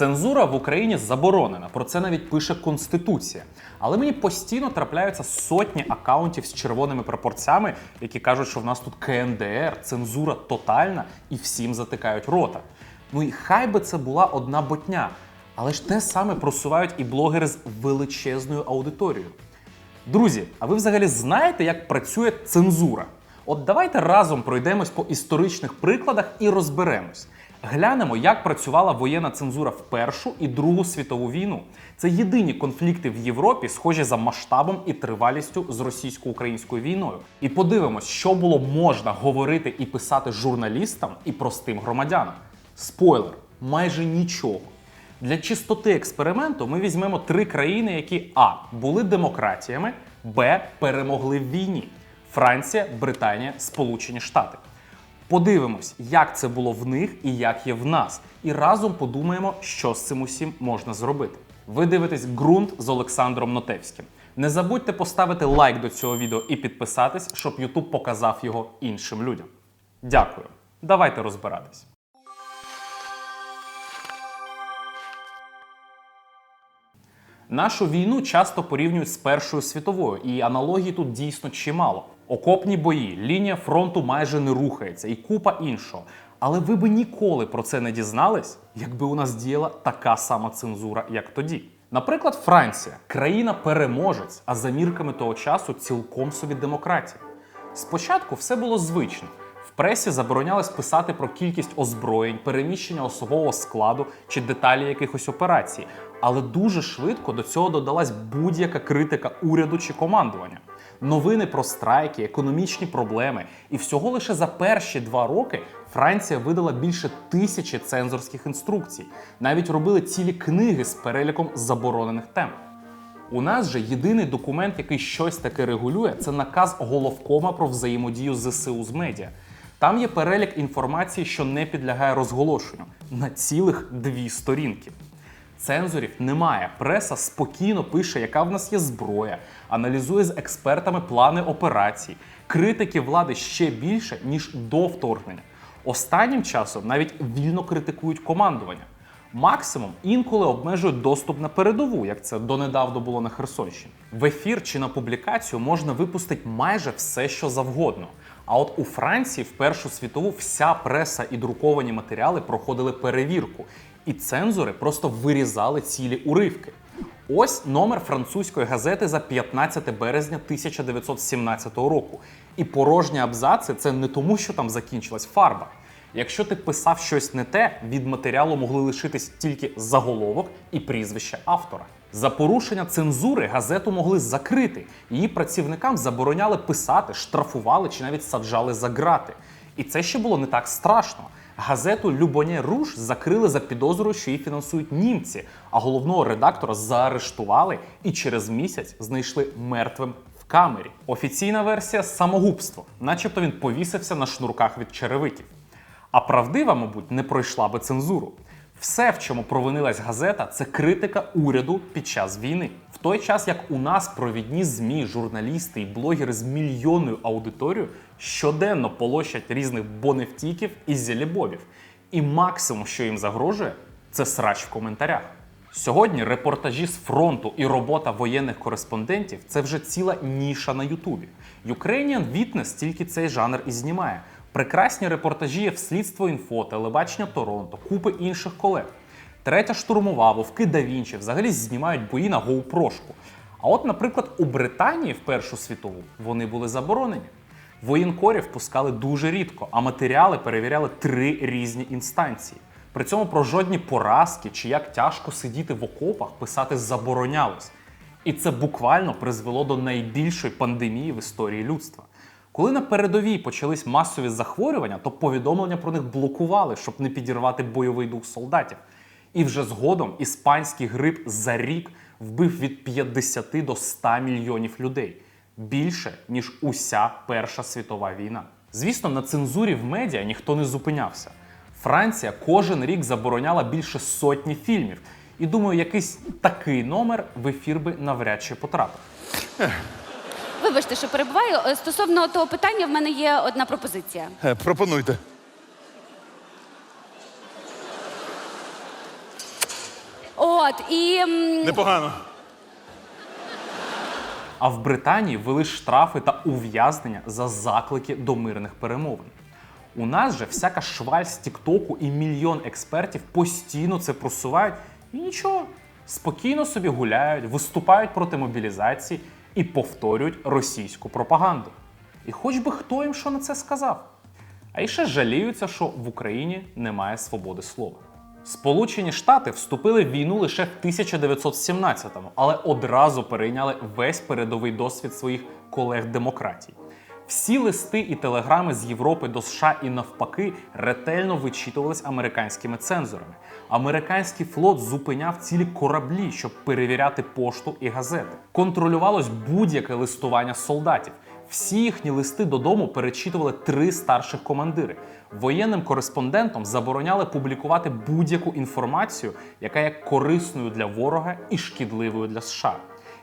Цензура в Україні заборонена, про це навіть пише Конституція. Але мені постійно трапляються сотні акаунтів з червоними прапорцями, які кажуть, що в нас тут КНДР, цензура тотальна і всім затикають рота. Ну і хай би це була одна ботня, але ж те саме просувають і блогери з величезною аудиторією. Друзі, а ви взагалі знаєте, як працює цензура? От давайте разом пройдемось по історичних прикладах і розберемось. Глянемо, як працювала воєнна цензура в Першу і Другу світову війну. Це єдині конфлікти в Європі, схожі за масштабом і тривалістю з російсько-українською війною. І подивимось, що було можна говорити і писати журналістам і простим громадянам. Спойлер, майже нічого. Для чистоти експерименту ми візьмемо три країни, які А. були демократіями, Б. перемогли в війні: Франція, Британія, Сполучені Штати. Подивимось, як це було в них і як є в нас. І разом подумаємо, що з цим усім можна зробити. Ви дивитесь ґрунт з Олександром Нотевським. Не забудьте поставити лайк до цього відео і підписатись, щоб YouTube показав його іншим людям. Дякую. Давайте розбиратись. Нашу війну часто порівнюють з Першою світовою, і аналогій тут дійсно чимало. Окопні бої, лінія фронту майже не рухається і купа іншого. Але ви би ніколи про це не дізнались, якби у нас діяла така сама цензура, як тоді. Наприклад, Франція країна-переможець, а за мірками того часу цілком собі демократія. Спочатку все було звично. Пресі заборонялось писати про кількість озброєнь, переміщення особового складу чи деталі якихось операцій. Але дуже швидко до цього додалась будь-яка критика уряду чи командування. Новини про страйки, економічні проблеми. І всього лише за перші два роки Франція видала більше тисячі цензорських інструкцій. Навіть робили цілі книги з переліком заборонених тем. У нас же єдиний документ, який щось таке регулює, це наказ головкома про взаємодію ЗСУ з медіа. Там є перелік інформації, що не підлягає розголошенню на цілих дві сторінки. Цензорів немає. Преса спокійно пише, яка в нас є зброя, аналізує з експертами плани операцій. Критики влади ще більше, ніж до вторгнення. Останнім часом навіть вільно критикують командування. Максимум інколи обмежують доступ на передову, як це донедавно було на Херсонщині. В ефір чи на публікацію можна випустити майже все, що завгодно. А от у Франції в Першу світову вся преса і друковані матеріали проходили перевірку, і цензори просто вирізали цілі уривки. Ось номер французької газети за 15 березня 1917 року. І порожні абзаци це не тому, що там закінчилась фарба. Якщо ти писав щось не те, від матеріалу могли лишитись тільки заголовок і прізвище автора. За порушення цензури газету могли закрити. Її працівникам забороняли писати, штрафували чи навіть саджали за грати. І це ще було не так страшно. Газету Любоне Руш закрили за підозрою, що її фінансують німці, а головного редактора заарештували і через місяць знайшли мертвим в камері. Офіційна версія самогубство, начебто він повісився на шнурках від черевиків. А правдива, мабуть, не пройшла би цензуру. Все, в чому провинилась газета, це критика уряду під час війни. В той час, як у нас провідні ЗМІ, журналісти і блогери з мільйонною аудиторією щоденно полощать різних боневтіків і зелебобів. І максимум, що їм загрожує, це срач в коментарях. Сьогодні репортажі з фронту і робота воєнних кореспондентів це вже ціла ніша на Ютубі. Ukrainian Witness тільки цей жанр і знімає. Прекрасні репортажі в слідство інфо, телебачення Торонто, купи інших колег. Третя штурмова, вовки да Вінчі взагалі знімають бої на гоупрошку. А от, наприклад, у Британії в Першу світову вони були заборонені. Воєнкорів пускали дуже рідко, а матеріали перевіряли три різні інстанції. При цьому про жодні поразки чи як тяжко сидіти в окопах писати заборонялось. І це буквально призвело до найбільшої пандемії в історії людства. Коли на передовій почались масові захворювання, то повідомлення про них блокували, щоб не підірвати бойовий дух солдатів. І вже згодом іспанський грип за рік вбив від 50 до 100 мільйонів людей більше ніж уся Перша світова війна. Звісно, на цензурі в медіа ніхто не зупинявся. Франція кожен рік забороняла більше сотні фільмів. І думаю, якийсь такий номер в ефір би навряд чи потрапив. Вибачте, що перебуваю. Е, Стосовно того питання, в мене є одна пропозиція. Е, Пропонуйте. От і м, Непогано. А в Британії ввели штрафи та ув'язнення за заклики до мирних перемовин. У нас же всяка шваль з Тіктоку і мільйон експертів постійно це просувають і нічого. Спокійно собі гуляють, виступають проти мобілізації і повторюють російську пропаганду. І хоч би хто їм що на це сказав. А ще жаліються, що в Україні немає свободи слова. Сполучені Штати вступили в війну лише в 1917-му, але одразу перейняли весь передовий досвід своїх колег-демократій. Всі листи і телеграми з Європи до США і навпаки ретельно вичитувались американськими цензорами. Американський флот зупиняв цілі кораблі, щоб перевіряти пошту і газети. Контролювалось будь-яке листування солдатів. Всі їхні листи додому перечитували три старших командири. Воєнним кореспондентам забороняли публікувати будь-яку інформацію, яка є корисною для ворога і шкідливою для США.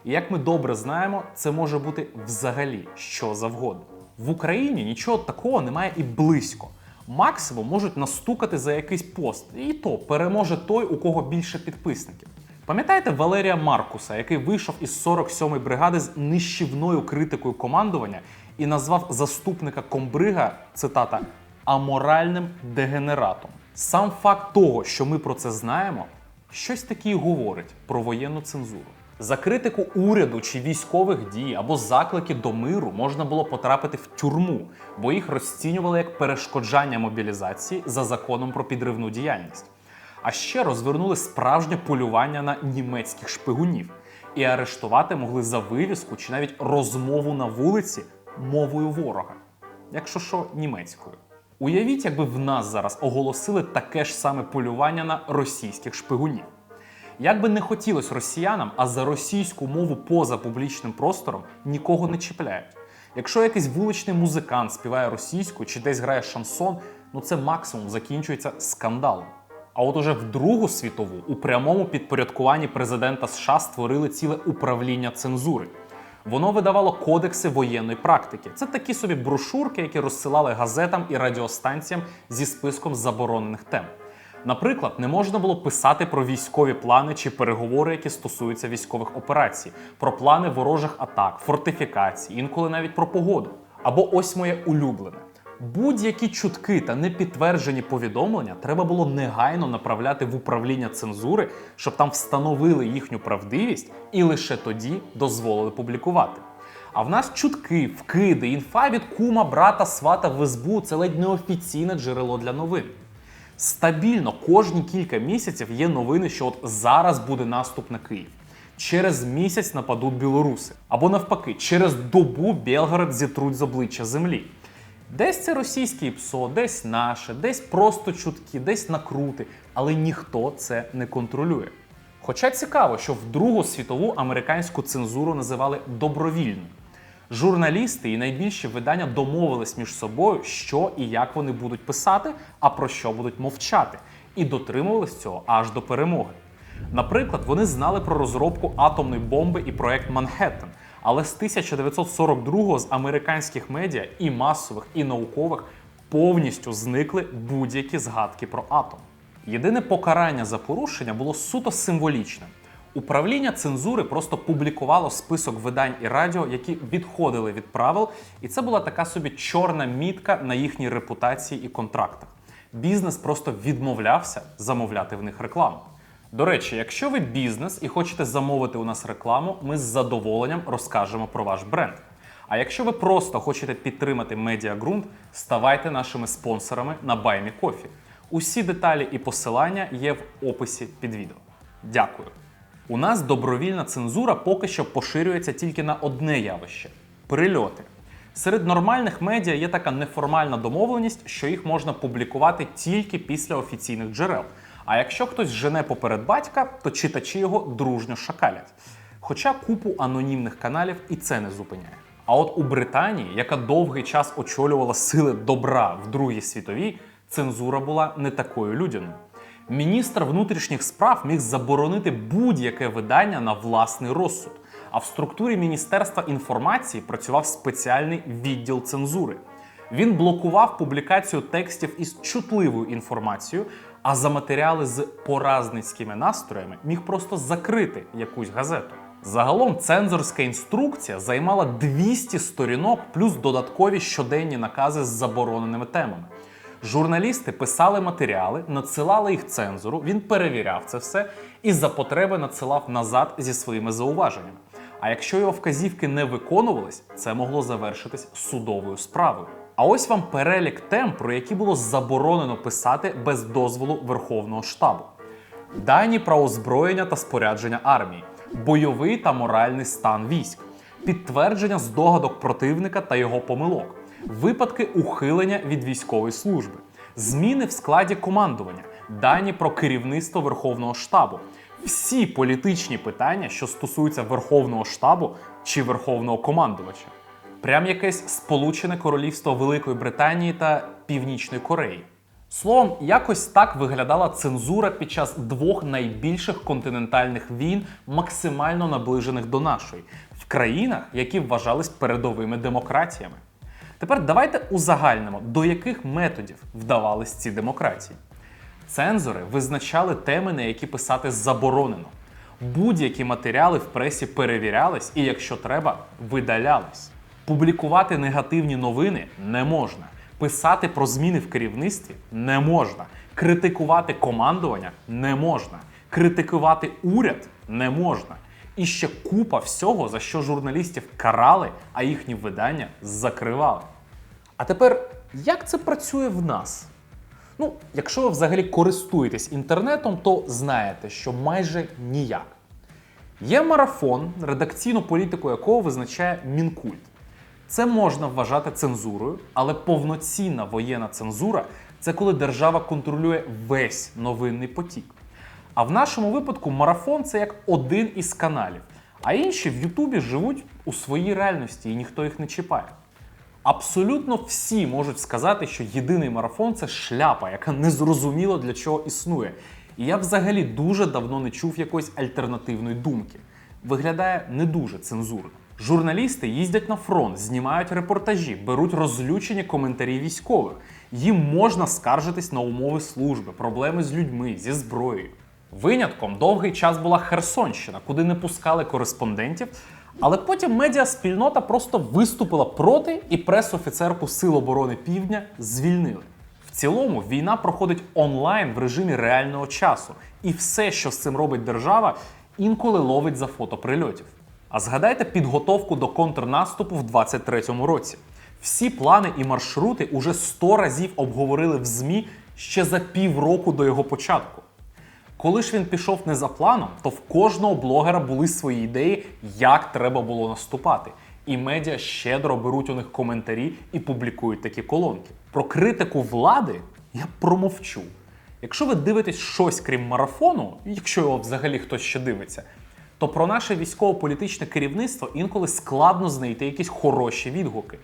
І як ми добре знаємо, це може бути взагалі що завгодно. В Україні нічого такого немає і близько. Максимум можуть настукати за якийсь пост, і то переможе той, у кого більше підписників. Пам'ятаєте Валерія Маркуса, який вийшов із 47-ї бригади з нищівною критикою командування і назвав заступника комбрига цитата аморальним дегенератом. Сам факт того, що ми про це знаємо, щось таке й говорить про воєнну цензуру. За критику уряду чи військових дій або заклики до миру можна було потрапити в тюрму, бо їх розцінювали як перешкоджання мобілізації за законом про підривну діяльність. А ще розвернули справжнє полювання на німецьких шпигунів і арештувати могли за вивіску чи навіть розмову на вулиці мовою ворога, якщо що німецькою. Уявіть, якби в нас зараз оголосили таке ж саме полювання на російських шпигунів. Як би не хотілося росіянам, а за російську мову поза публічним простором нікого не чіпляють. Якщо якийсь вуличний музикант співає російською чи десь грає шансон, ну це максимум закінчується скандалом. А от уже в Другу світову у прямому підпорядкуванні президента США створили ціле управління цензури. Воно видавало кодекси воєнної практики. Це такі собі брошурки, які розсилали газетам і радіостанціям зі списком заборонених тем. Наприклад, не можна було писати про військові плани чи переговори, які стосуються військових операцій, про плани ворожих атак, фортифікацій, інколи навіть про погоду. Або ось моє улюблене. Будь-які чутки та непідтверджені повідомлення треба було негайно направляти в управління цензури, щоб там встановили їхню правдивість і лише тоді дозволили публікувати. А в нас чутки, вкиди, інфа від кума, брата, свата в СБУ це ледь неофіційне джерело для новин. Стабільно кожні кілька місяців є новини, що от зараз буде наступ на Київ. Через місяць нападуть білоруси. Або навпаки, через добу Белгород зітруть з обличчя землі. Десь це російське ПСО, десь наше, десь просто чутки, десь накрути, але ніхто це не контролює. Хоча цікаво, що в Другу світову американську цензуру називали добровільною. Журналісти і найбільші видання домовились між собою, що і як вони будуть писати, а про що будуть мовчати, і дотримувались цього аж до перемоги. Наприклад, вони знали про розробку атомної бомби і проект Манхеттен, але з 1942-го з американських медіа і масових, і наукових повністю зникли будь-які згадки про атом. Єдине покарання за порушення було суто символічним. Управління цензури просто публікувало список видань і радіо, які відходили від правил, і це була така собі чорна мітка на їхній репутації і контрактах. Бізнес просто відмовлявся замовляти в них рекламу. До речі, якщо ви бізнес і хочете замовити у нас рекламу, ми з задоволенням розкажемо про ваш бренд. А якщо ви просто хочете підтримати Медіагрунт, ставайте нашими спонсорами на BuyMeCoffee. Усі деталі і посилання є в описі під відео. Дякую. У нас добровільна цензура поки що поширюється тільки на одне явище прильоти. Серед нормальних медіа є така неформальна домовленість, що їх можна публікувати тільки після офіційних джерел. А якщо хтось жене поперед батька, то читачі його дружньо шакалять. Хоча купу анонімних каналів і це не зупиняє. А от у Британії, яка довгий час очолювала сили добра в Другій світовій, цензура була не такою людяною. Міністр внутрішніх справ міг заборонити будь-яке видання на власний розсуд. А в структурі Міністерства інформації працював спеціальний відділ цензури. Він блокував публікацію текстів із чутливою інформацією, а за матеріали з поразницькими настроями міг просто закрити якусь газету. Загалом цензорська інструкція займала 200 сторінок плюс додаткові щоденні накази з забороненими темами. Журналісти писали матеріали, надсилали їх цензору, він перевіряв це все і за потреби надсилав назад зі своїми зауваженнями. А якщо його вказівки не виконувались, це могло завершитись судовою справою. А ось вам перелік тем, про які було заборонено писати без дозволу Верховного штабу. Дані про озброєння та спорядження армії, бойовий та моральний стан військ, підтвердження здогадок противника та його помилок, випадки ухилення від військової служби, зміни в складі командування, дані про керівництво Верховного штабу, всі політичні питання, що стосуються Верховного штабу чи Верховного командувача. Прям якесь Сполучене Королівство Великої Британії та Північної Кореї. Словом, якось так виглядала цензура під час двох найбільших континентальних війн, максимально наближених до нашої, в країнах, які вважались передовими демократіями. Тепер давайте узагальнимо, до яких методів вдавались ці демократії. Цензори визначали теми, на які писати заборонено. Будь-які матеріали в пресі перевірялись і, якщо треба, видалялись. Публікувати негативні новини не можна. Писати про зміни в керівництві не можна. Критикувати командування не можна. Критикувати уряд не можна. І ще купа всього, за що журналістів карали, а їхні видання закривали. А тепер, як це працює в нас? Ну, якщо ви взагалі користуєтесь інтернетом, то знаєте, що майже ніяк. Є марафон, редакційну політику якого визначає Мінкульт. Це можна вважати цензурою, але повноцінна воєнна цензура це коли держава контролює весь новинний потік. А в нашому випадку марафон це як один із каналів, а інші в Ютубі живуть у своїй реальності і ніхто їх не чіпає. Абсолютно всі можуть сказати, що єдиний марафон це шляпа, яка незрозуміло для чого існує. І я взагалі дуже давно не чув якоїсь альтернативної думки. Виглядає не дуже цензурно. Журналісти їздять на фронт, знімають репортажі, беруть розлючені коментарі військових. Їм можна скаржитись на умови служби, проблеми з людьми, зі зброєю. Винятком довгий час була Херсонщина, куди не пускали кореспондентів. Але потім медіаспільнота просто виступила проти, і прес-офіцерку Сил оборони Півдня звільнили. В цілому війна проходить онлайн в режимі реального часу, і все, що з цим робить держава, інколи ловить за фото прильотів. А згадайте підготовку до контрнаступу в 23-му році. Всі плани і маршрути уже 100 разів обговорили в ЗМІ ще за півроку до його початку. Коли ж він пішов не за планом, то в кожного блогера були свої ідеї, як треба було наступати. І медіа щедро беруть у них коментарі і публікують такі колонки. Про критику влади я промовчу. Якщо ви дивитесь щось крім марафону, якщо його взагалі хтось ще дивиться, то про наше військово-політичне керівництво інколи складно знайти якісь хороші відгуки.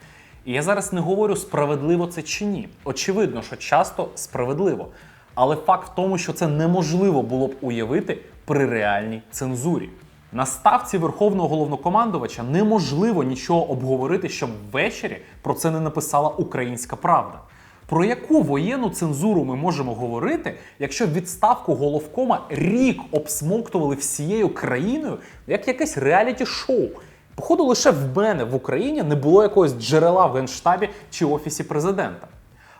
І я зараз не говорю, справедливо це чи ні. Очевидно, що часто справедливо. Але факт в тому, що це неможливо було б уявити при реальній цензурі. На ставці верховного головнокомандувача неможливо нічого обговорити, щоб ввечері про це не написала українська правда. Про яку воєнну цензуру ми можемо говорити, якщо відставку головкома рік обсмоктували всією країною як якесь реаліті-шоу? Походу, лише в мене в Україні не було якогось джерела в генштабі чи офісі президента.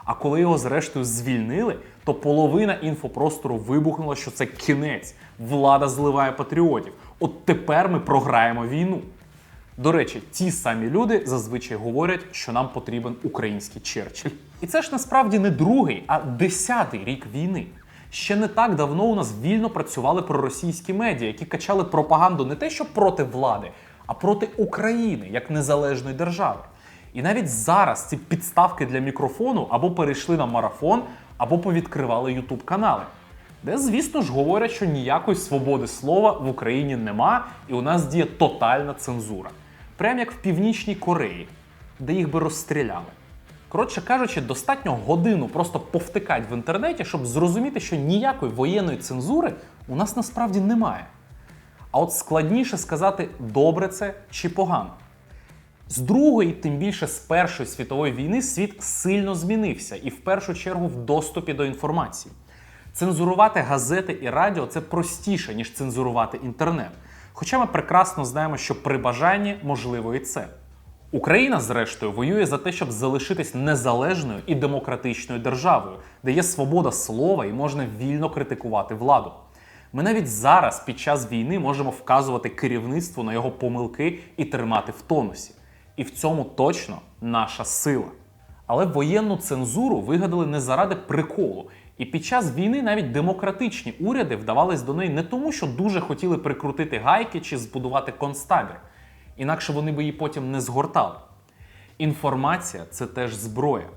А коли його зрештою звільнили, то половина інфопростору вибухнула, що це кінець. Влада зливає патріотів. От тепер ми програємо війну. До речі, ті самі люди зазвичай говорять, що нам потрібен український Черчилль. І це ж насправді не другий, а десятий рік війни. Ще не так давно у нас вільно працювали проросійські медіа, які качали пропаганду не те, що проти влади, а проти України як незалежної держави. І навіть зараз ці підставки для мікрофону або перейшли на марафон, або повідкривали ютуб канали, де, звісно ж, говорять, що ніякої свободи слова в Україні нема, і у нас діє тотальна цензура. Прям як в Північній Кореї, де їх би розстріляли. Коротше кажучи, достатньо годину просто повтикати в інтернеті, щоб зрозуміти, що ніякої воєнної цензури у нас насправді немає. А от складніше сказати, добре це чи погано. З Другої, тим більше з Першої світової війни, світ сильно змінився і в першу чергу в доступі до інформації. Цензурувати газети і радіо це простіше, ніж цензурувати інтернет. Хоча ми прекрасно знаємо, що при бажанні можливо і це. Україна, зрештою, воює за те, щоб залишитись незалежною і демократичною державою, де є свобода слова і можна вільно критикувати владу. Ми навіть зараз, під час війни, можемо вказувати керівництву на його помилки і тримати в тонусі. І в цьому точно наша сила. Але воєнну цензуру вигадали не заради приколу. І під час війни навіть демократичні уряди вдавались до неї не тому, що дуже хотіли прикрутити гайки чи збудувати концтабір. Інакше вони би її потім не згортали. Інформація це теж зброя.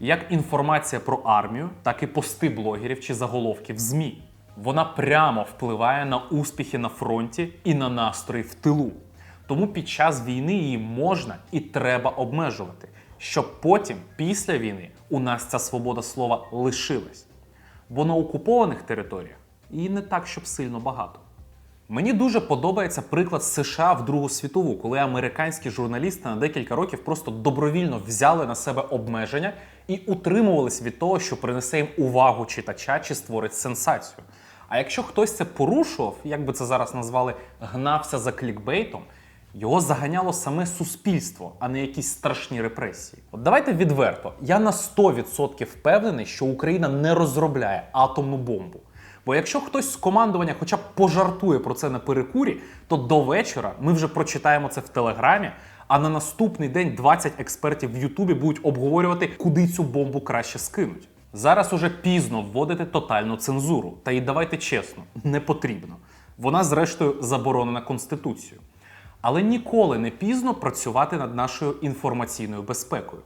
Як інформація про армію, так і пости блогерів чи заголовки в ЗМІ. Вона прямо впливає на успіхи на фронті і на настрої в тилу. Тому під час війни її можна і треба обмежувати, щоб потім, після війни, у нас ця свобода слова лишилась. Бо на окупованих територіях її не так, щоб сильно багато. Мені дуже подобається приклад США в Другу світову, коли американські журналісти на декілька років просто добровільно взяли на себе обмеження і утримувались від того, що принесе їм увагу читача чи створить сенсацію. А якщо хтось це порушував, як би це зараз назвали, гнався за клікбейтом, його заганяло саме суспільство, а не якісь страшні репресії. От давайте відверто. Я на 100% впевнений, що Україна не розробляє атомну бомбу. Бо якщо хтось з командування хоча б пожартує про це на перекурі, то до вечора ми вже прочитаємо це в телеграмі. А на наступний день 20 експертів в Ютубі будуть обговорювати, куди цю бомбу краще скинуть. Зараз уже пізно вводити тотальну цензуру. Та й давайте чесно, не потрібно. Вона, зрештою, заборонена Конституцією. Але ніколи не пізно працювати над нашою інформаційною безпекою,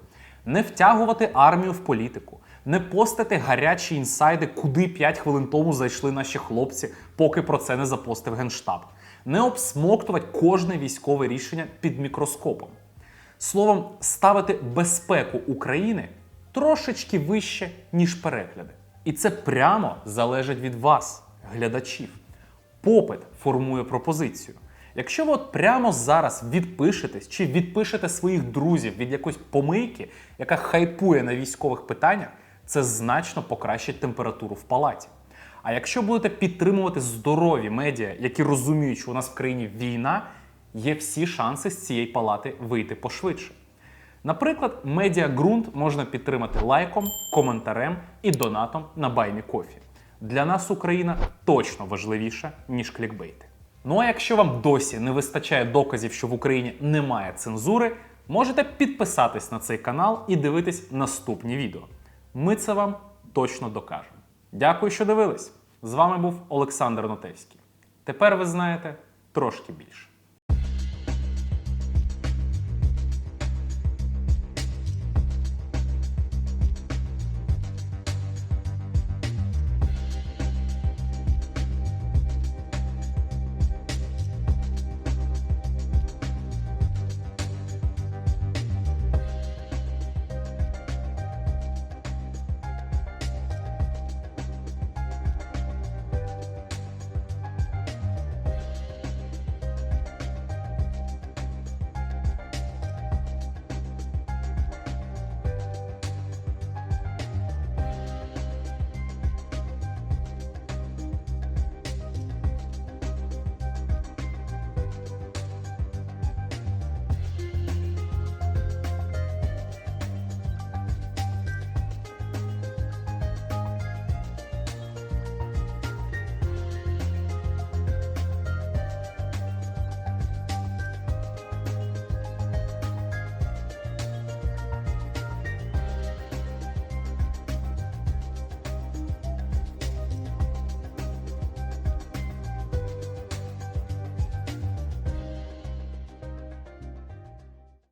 не втягувати армію в політику, не постити гарячі інсайди, куди 5 хвилин тому зайшли наші хлопці, поки про це не запостив Генштаб, не обсмоктувати кожне військове рішення під мікроскопом. Словом, ставити безпеку України трошечки вище, ніж перегляди. І це прямо залежить від вас, глядачів. Попит формує пропозицію. Якщо ви от прямо зараз відпишетесь чи відпишете своїх друзів від якоїсь помийки, яка хайпує на військових питаннях, це значно покращить температуру в палаті. А якщо будете підтримувати здорові медіа, які розуміють, що у нас в країні війна, є всі шанси з цієї палати вийти пошвидше. Наприклад, медіа ґрунт можна підтримати лайком, коментарем і донатом на Баймі Кофі. Для нас Україна точно важливіша, ніж клікбейти. Ну а якщо вам досі не вистачає доказів, що в Україні немає цензури, можете підписатись на цей канал і дивитись наступні відео. Ми це вам точно докажемо. Дякую, що дивились! З вами був Олександр Нотевський. Тепер ви знаєте трошки більше.